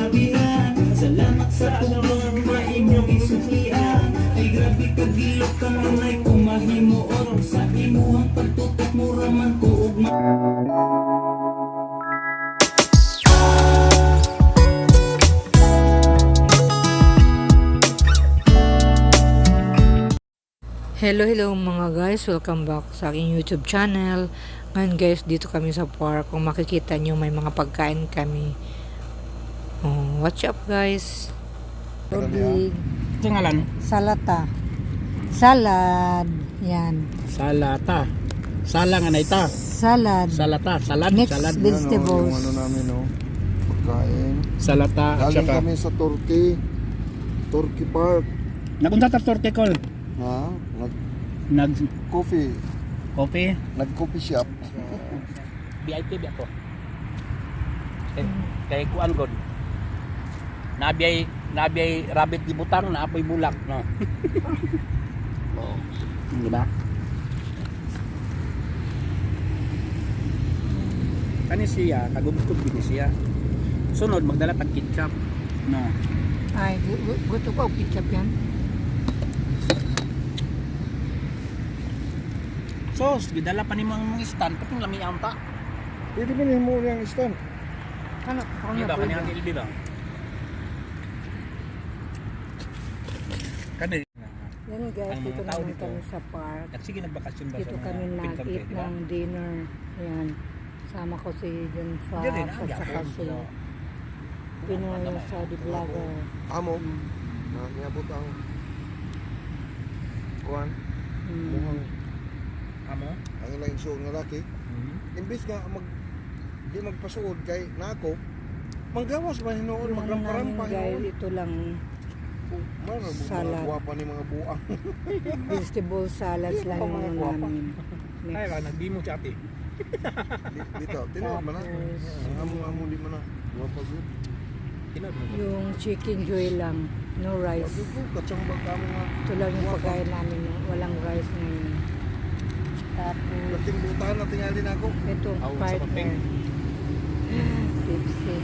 ginabihan Salamat sa tulong na imong isuklian Ay grabe kagilok ka nanay kung mahimuot Sa imuhang pagtutok mo raman ko ugma Hello, hello mga guys. Welcome back sa aking YouTube channel. Ngayon guys, dito kami sa park. Kung makikita nyo, may mga pagkain kami. Oh, watch up guys. Tubig, Tingalan? salata, salad, yan, Salata. Sala nga na ita. salad, Salata. Salad. mixed Salad. vegetables. Yung ano namin, no? Pagkain. Salata. At Galing saka. kami sa Turkey. Turkey Park. Napunta ta Torticol. Ha? Nag Nag coffee. coffee. Nag coffee shop. VIP ba ako? Kay, kay kuan god. Nabiyay nabiyay rabbit di butang na apoy bulak no. Oh. Di ba? Kani siya, kagumtog gini siya. Sunod magdala tag ketchup. No. Ay, gu- gu- gusto ko, ketchup yan. Sos, gidala pa ni mga stand pating lami ang ta. Pwede ba mo yung stand? Ano, na ba pwede. kaniyang ilbi ba? Yan guys, Ang dito naman dito. kami sa park. Sige nagbakasyon ba Dito sa mga kami nag-eat ba? ng dinner. Ayan. Sama ko si John Fox at ang saka si Pinoy Saudi vlogger. Amo. Mm. Na niabot ang kuan. Mm. Mukhang Amo? ang ilang igsoon nga laki. Mhm. Imbis nga mag di magpasuod kay nako. Manggawas ano namin magramparampa guys, hinuon. ito lang Mara mo Salad. mga guwapa ni mga buang. vegetable salads lang yung ano namin. Ay, Next. ba, nagbi mo si ate. Di- Dito, tinuod man na. Ang amo-amo di man na. Guwapa mo. Yung chicken joy lang, no rice. Ito lang yung pagkain namin, no? walang rice ngayon. Tapos, Lating butan na tingali na ako. ito, partner. papel. Pepsi.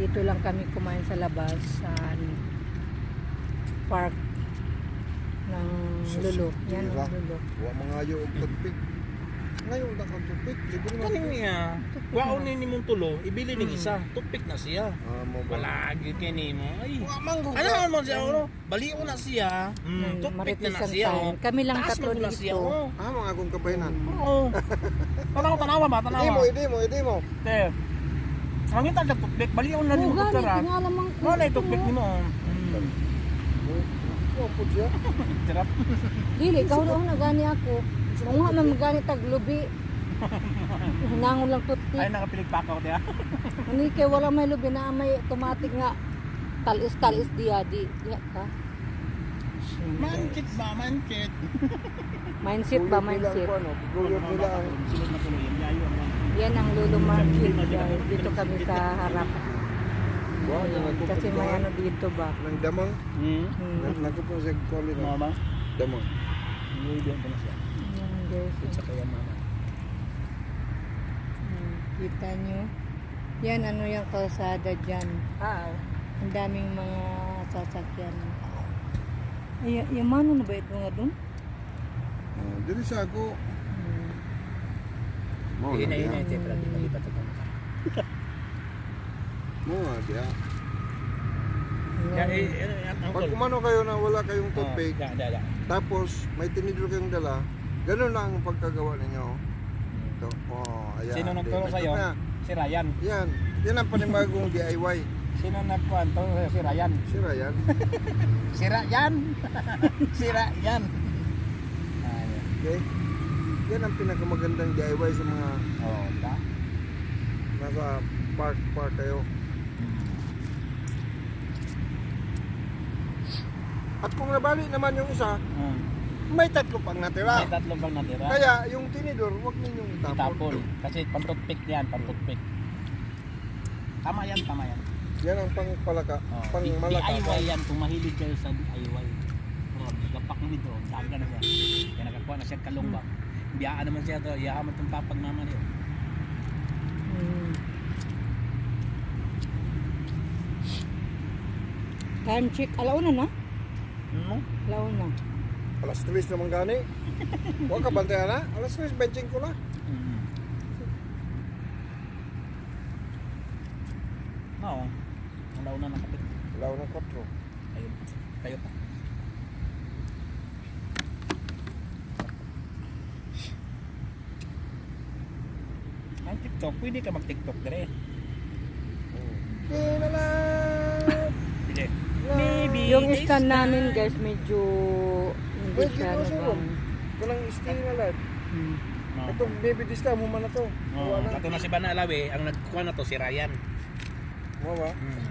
Dito lang kami kumain sa labas sa ano, park ng Lulu. Yan ang Lulu. Wa mga ayo og tugpik. Ngayon na kang tugpik, libre na. Kaning niya, waon ni mong tulo, ibili ning isa, tupik na siya. Ah, mo ba? Palagi kay nimo. Ay. Wa. Ano naman mo siya, ano? Baliw na siya. Mm, tupik na siya. Oh. Kami lang tatlo mo na siya, dito. oh. Ah, mga akong kabayanan. Oo. Tanawa, tanawa ba? Tanawa. Idi mo, idi mo, idi mo. Te. Ang ita sa tupik, baliw na tingalamang ko. Wala yung tupik ni mo. Pud siya. Sarap. Dili, kahulong na gani ako. Kung nga man magani taglubi. Hinangon lang tutpi. Ay, nakapilig pa ako, te. ah. Ani kay wala may lubi na may automatic nga talis talis diya di diya ka. Mankit ba? Mankit. Mindset ba mindset? ano, guyot nila ang Sunod na tuloy. Yan ang Lulu Market guys. Dito kami sa harap. Na. Kasi may ano dito ba. nang damang. Hmm. Hmm. Nagko po sa. Mga ba? Damang. Hindi ko na siya. Yan guys. Sa kaya mama. Hmm, Kita nyo. Yan ano yung kalsada dyan. Ah. Ang daming mga sasakyan. Ay, yung mano na ba ito nga dun? Ah, Dili sa ako. Hmm. Ina na ina diya. ite pero di malipat ako. Mo na diya. Ya Yan. eh eh, ang Pag umano kayo na wala kayong toothpick, Da da da. tapos may tinidor kayong dala, ganun lang ang pagkagawa ninyo. Ito, oh, ayan. Sino nagturo Ito sa'yo? na. Si Ryan. Yan. Yan ang panibagong DIY. Sino nagkwento sa'yo? Si Ryan. Sira yan. Si Ryan. si Ryan. Ayun. Okay? Yan ang pinakamagandang DIY sa mga Oh, ba? nasa park park kayo. At kung nabali naman yung isa, Hmm. may tatlo pang natira. May tatlo bang natira? Kaya yung tinidor, wag ninyong itapon. Itapon. Kasi pantutpik yan, pantutpik. Tama yan, tama yan. Yan ang pangpalaka, Oh. pang malaka. DIY yan, kung mahilig kayo sa DIY. Oh, gapak mo dito, daga na siya. Kaya nakakuha na siya kalungbang. biyaan naman siya to iya mo itong papagmama niyo mm. time check alauna na mm. alauna alas 3 naman gani huwag ka bantayan na alas 3 benching ko na mm. oo alauna na kapit alauna 4 ayun kayo pa TikTok, pwede ka mag-TikTok dire. Kinalat! Pwede. Maybe Yung this stand namin guys, medyo hindi Pwede siya ko nabang. Kulang stay na lahat. Hmm. Oo. Itong baby this time, humana to. Oo. Huwa na. Kato na si Banalawi, ang nagkuha na to si Ryan. Huwa. Hmm.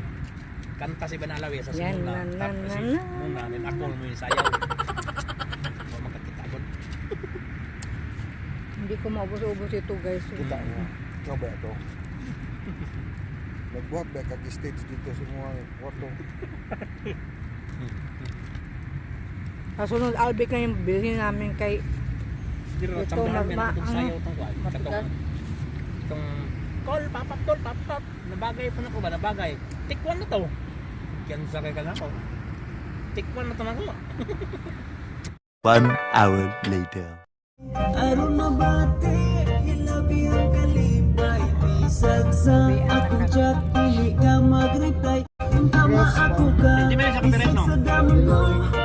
Kanta si Banalawi sa Yan, simula. na, na, Tapos na, si na. Muna, then ako mo yung sayaw. O makakita ko. Hindi ko maubos-ubos ito guys. Kita mo. Ikaw ba ito? Nagbuhat ba kag-stage dito sa mga kwarto? Kasunod albik na yung bilhin namin kay rin Ito, na itong ang- sayaw itong kuwan. matigas. Katong, itong call, papap, call, papap. Nabagay pa na ko ba? Nabagay. Tikwan na to. Kyan sa kay ka ko. Tikwan na to na ko. One hour later. Aron mabati, hilabi ang kalibay Bisag sa akong chat, pili ka mag-reply Kung tama ako ka, yun sa damon ko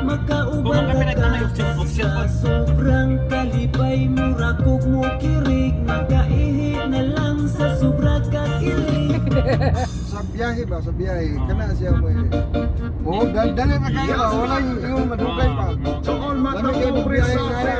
Makauban ka option Sa sobrang kalibay, mura kog mo kirig Makaihi na lang sa sobra kakilig Sa biyahe ba? Sa biyahe. Kana siya mo eh. Oo, dal dali na kayo. ba? Wala yung, madugay pa. So all matter of biyahe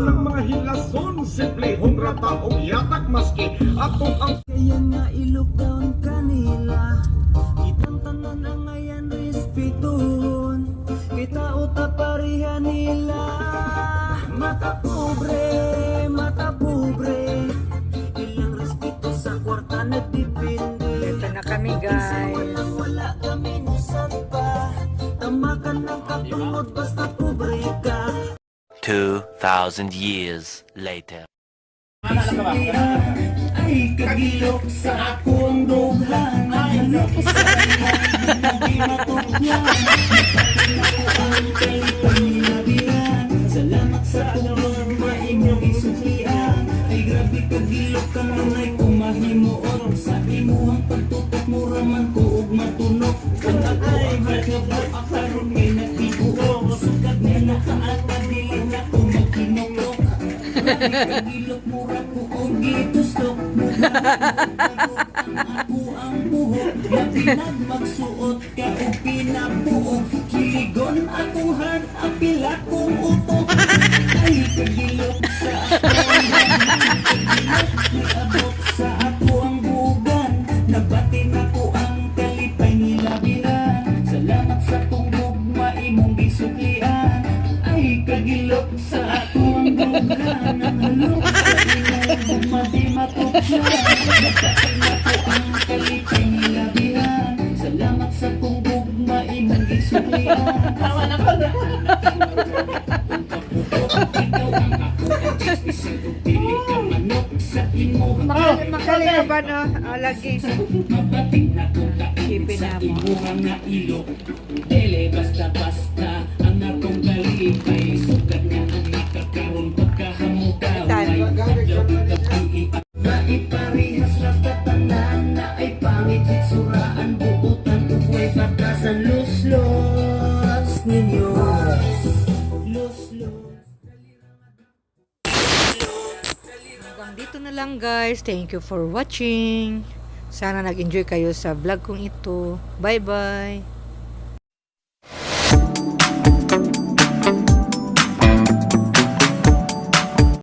Maunang mga hilason Simple hungrata og yatak maski. Atong ang Kaya nga i-lockdown kanila Kitang tanan ang ngayon respetuhon Kita uta pareha nila Mata pobre, mata pobre. Ilang respeto sa kwarta Ito na kami guys. Walang wala kami nusan pa Tamakan ng katungod basta 2,000 years later. Ay Kagilok mura ko og gitustok Ako ang buhok Na pinagmagsuot ka o pinabuok Kiligon akuhan ang pila kong utok Ay kagilok sa na ba no? Ah, lagi. Mabating na mo. Dele basta-basta ang akong kalipay Sukat nga ang ikakaroon pagkahamukaw Tan. Dito na lang guys. Thank you for watching. Sana nag-enjoy kayo sa vlog kong ito. Bye-bye.